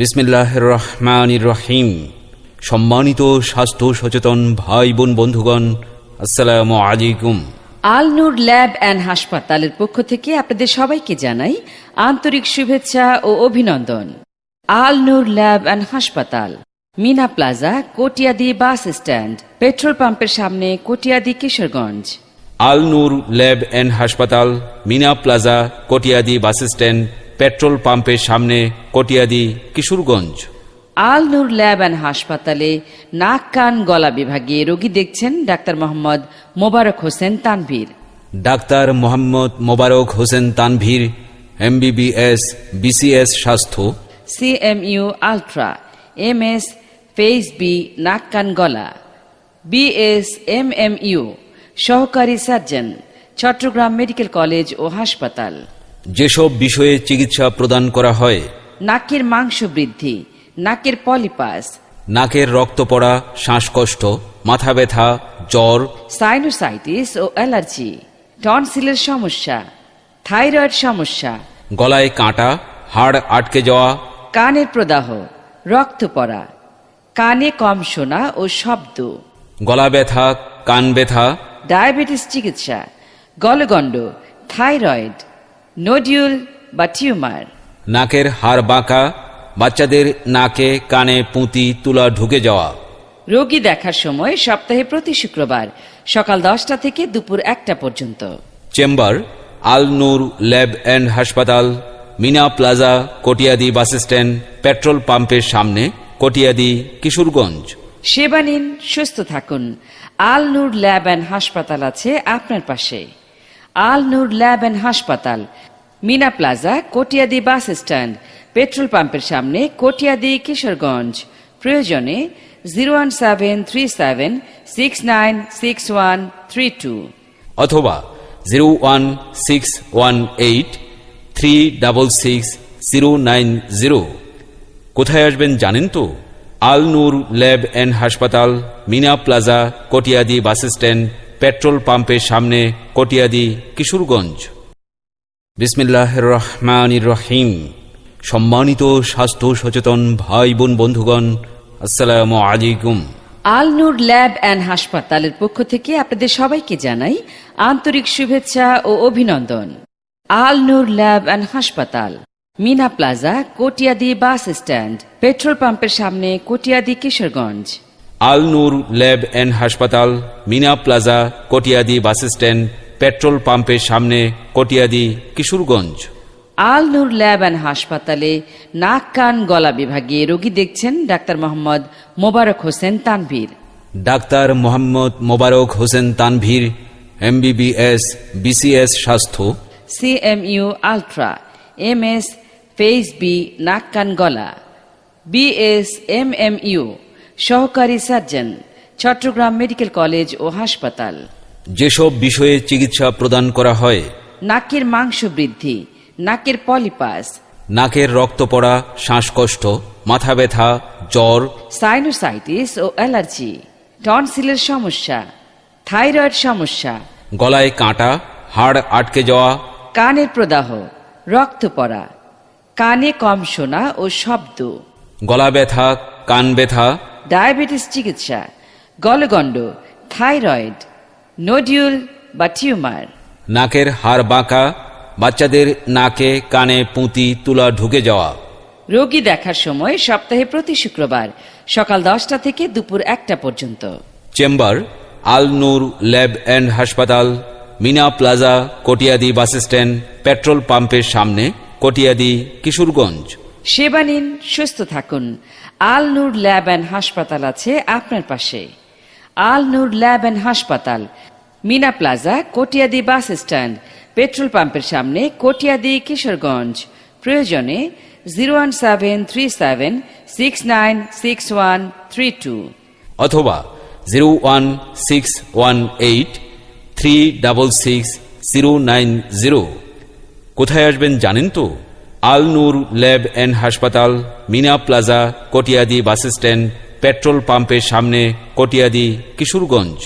বিসমিল্লাহ রহমান রহিম। সম্মানিত স্বাস্থ্য সচেতন ভাই বোন বন্ধুগণ আসসালামু আলাইকুম। আল নূর ল্যাব অ্যান্ড হাসপাতালের পক্ষ থেকে আপনাদের সবাইকে জানাই আন্তরিক শুভেচ্ছা ও অভিনন্দন। আল নূর ল্যাব অ্যান্ড হাসপাতাল Mina plaza Katiadi bus stand petrol পাম্পের সামনে কোটিয়াদি কিশোরগঞ্জ। আল নূর ল্যাব অ্যান্ড হাসপাতাল Mina plaza Katiadi bus stand petrol পাম্পের সামনে কটিয়াদি কিশোরগঞ্জ। আল নূর ল্যাব অ্যান্ড হাসপাতালে নাক কান গলা বিভাগে রোগী দেখছেন doctor Mohammad Mobarak Hossain Tanvir. Doctor Mohammad Mobarak Hossain Tanvir MBBS BCS স্বাস্থ্য। CMU ultra M S face B নাক কান গলা। বিএস এমএমইউ সহকারী সার্জন চট্টগ্রাম মেডিকেল কলেজ ও হাসপাতাল। যেসব বিষয়ে চিকিৎসা প্রদান করা হয় নাকের মাংস বৃদ্ধি নাকের পলিপাস নাকের রক্ত পড়া শ্বাসকষ্ট মাথা ব্যথা জ্বর সাইনোসাইটিস ও অ্যালার্জি টনসিলের সমস্যা থাইরয়েড সমস্যা গলায় কাঁটা হাড় আটকে যাওয়া কানের প্রদাহ রক্ত পড়া কানে কম শোনা ও শব্দ গলা ব্যথা কান ব্যথা ডায়াবেটিস চিকিৎসা গলগণ্ড থাইরয়েড নোডিউল বা টিউমার। নাকের হাড় বাঁকা বাচ্চাদের নাকে কানে পুঁতি তুলা ঢুকে যাওয়া। রোগী দেখার সময় সপ্তাহে প্রতি শুক্রবার সকাল দশটা থেকে দুপুর একটা পর্যন্ত। Chamber Al Noor lab and হাসপাতাল Mina plaza Katiadi bus stand petrol পাম্পের সামনে কটিয়াদি কিশোরগঞ্জ। সেবা নিন সুস্থ থাকুন। আল নূর ল্যাব অ্যান্ড হাসপাতাল আছে আপনার পাশে। আল নূর ল্যাব অ্যান্ড হাসপাতাল, Mina plaza, Katiadi bus stand, petrol পাম্পের সামনে কটিয়াদি কিশোরগঞ্জ। প্রয়োজনে zero one seven three seven six nine six one three two. অথবা zero one six one eight three double six zero nine zero. কোথায় আসবেন জানেন তো? আল নূর ল্যাব অ্যান্ড হাসপাতাল, Mina plaza, Katiadi bus stand petrol পাম্পের সামনে কটিয়াদি কিশোরগঞ্জ। বিসমিল্লাহ রহমান রহিম সম্মানিত স্বাস্থ্য সচেতন ভাই বোন বন্ধুগণ, আসসালামু আলাইকুম। আল নূর ল্যাব অ্যান্ড হাসপাতালের পক্ষ থেকে আপনাদের সবাইকে জানাই আন্তরিক শুভেচ্ছা ও অভিনন্দন। আল নূর ল্যাব অ্যান্ড হাসপাতাল, Mina plaza, Katiadi bus stand, petrol পাম্পের সামনে কোটিয়াদি কিশোরগঞ্জ। আল নূর ল্যাব অ্যান্ড হাসপাতাল Mina plaza Katiadi bus stand petrol পাম্পের সামনে কটিয়াদি কিশোরগঞ্জ। আল নূর ল্যাব অ্যান্ড হাসপাতালে নাক কান গলা বিভাগে রোগী দেখছেন doctor Mohammad Mobarak Hossain Tanvir. Doctor Mohammad Mobarak Hossain Tanvir MBBS BCS স্বাস্থ্য। CMU ultra M S face B নাক কান গলা। BS MMU. সহকারী সার্জন চট্টগ্রাম মেডিকেল কলেজ ও হাসপাতাল। যেসব বিষয়ে চিকিৎসা প্রদান করা হয় নাকের মাংস বৃদ্ধি নাকের পলিপাস নাকের রক্ত পড়া শ্বাসকষ্ট মাথা ব্যথা জ্বর সাইনোসাইটিস ও অ্যালার্জি টনসিলের সমস্যা থাইরয়েড সমস্যা গলায় কাঁটা হাড় আটকে যাওয়া কানের প্রদাহ রক্ত পড়া কানে কম শোনা ও শব্দ। গলা ব্যথা কান ব্যথা ডায়াবেটিস চিকিৎসা গলগণ্ড থাইরয়েড নোডিউল বা টিউমার। নাকের হাড় বাঁকা বাচ্চাদের নাকে কানে পুঁতি তুলা ঢুকে যাওয়া। রোগী দেখার সময় সপ্তাহে প্রতি শুক্রবার সকাল দশটা থেকে দুপুর একটা পর্যন্ত। Chamber Al Noor lab and হাসপাতাল Mina plaza Katiadi bus stand petrol পাম্পের সামনে কটিয়াদি কিশোরগঞ্জ। সেবা নিন, সুস্থ থাকুন। আল নূর ল্যাব অ্যান্ড হাসপাতাল আছে আপনার পাশে। আল নূর ল্যাব অ্যান্ড হাসপাতাল, Mina plaza, Katiadi bus stand, petrol পাম্পের সামনে কটিয়াদি কিশোরগঞ্জ। প্রয়োজনে zero one seven three seven six nine six one three two. অথবা zero one six one eight three double six zero nine zero. কোথায় আসবেন জানেন তো? আল নূর ল্যাব অ্যান্ড হাসপাতাল, Mina plaza, Katiadi bus stand, petrol পাম্পের সামনে কটিয়াদি, কিশোরগঞ্জ।